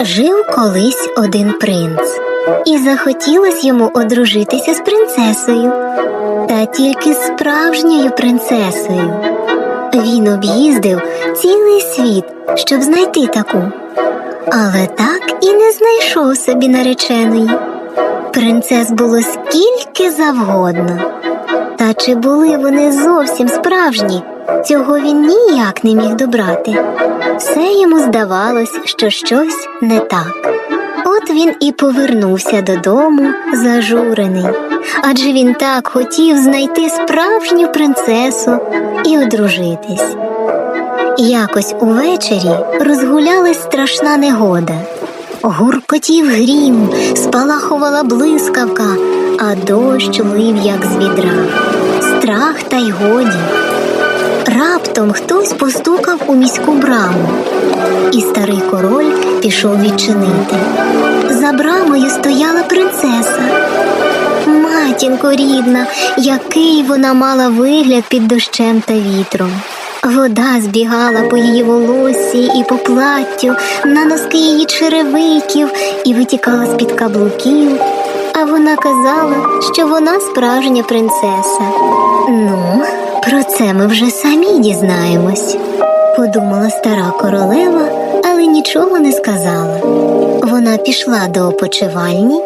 Жив колись один принц, і захотілось йому одружитися з принцесою, та тільки справжньою принцесою. Він об'їздив цілий світ, щоб знайти таку, але так і не знайшов собі нареченої. Принцес було скільки завгодно. Та чи були вони зовсім справжні, цього він ніяк не міг добрати. Все йому здавалось, що щось не так. От він і повернувся додому зажурений, адже він так хотів знайти справжню принцесу і одружитись. Якось увечері розгулялась страшна негода. Гуркотів грім, спалахувала блискавка, а дощ лив, як з відра. Страх та й годі. Раптом хтось постукав у міську браму, і старий король пішов відчинити. За брамою стояла принцеса. Матінко рідна, який вона мала вигляд під дощем та вітром. Вода збігала по її волоссі і по платтю, на носки її черевиків і витікала з-під каблуків. А вона казала, що вона справжня принцеса. Ну, про це ми вже самі дізнаємось, подумала стара королева, але нічого не сказала. Вона пішла до опочивальні,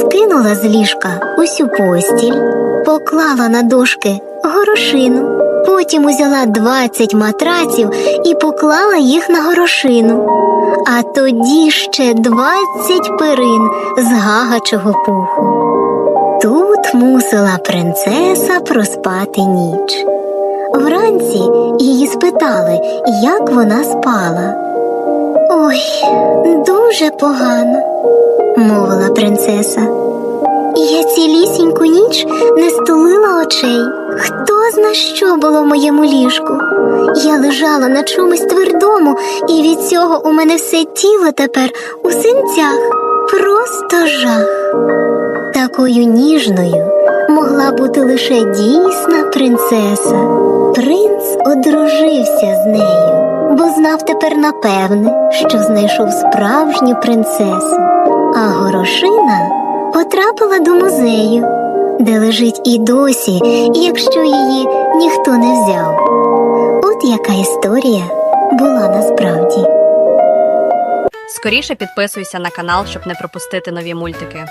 скинула з ліжка усю постіль, поклала на дошки горошину. Потім узяла 20 матраців і поклала їх на горошину, а тоді ще 20 перин з гагачого пуху. Тут мусила принцеса проспати ніч. Вранці її спитали, як вона спала. Ой, дуже погано, мовила принцеса. Я цілісіньку ніч не стулила очей. Хто зна, що було в моєму ліжку? Я лежала на чомусь твердому, і від цього у мене все тіло тепер у синцях. Просто жах. Такою ніжною могла бути лише дійсна принцеса. Принц одружився з нею, бо знав тепер напевне, що знайшов справжню принцесу, а горошина потрапила до музею, де лежить і досі, якщо її ніхто не взяв. От яка історія була насправді. Скоріше підписуйся на канал, щоб не пропустити нові мультики.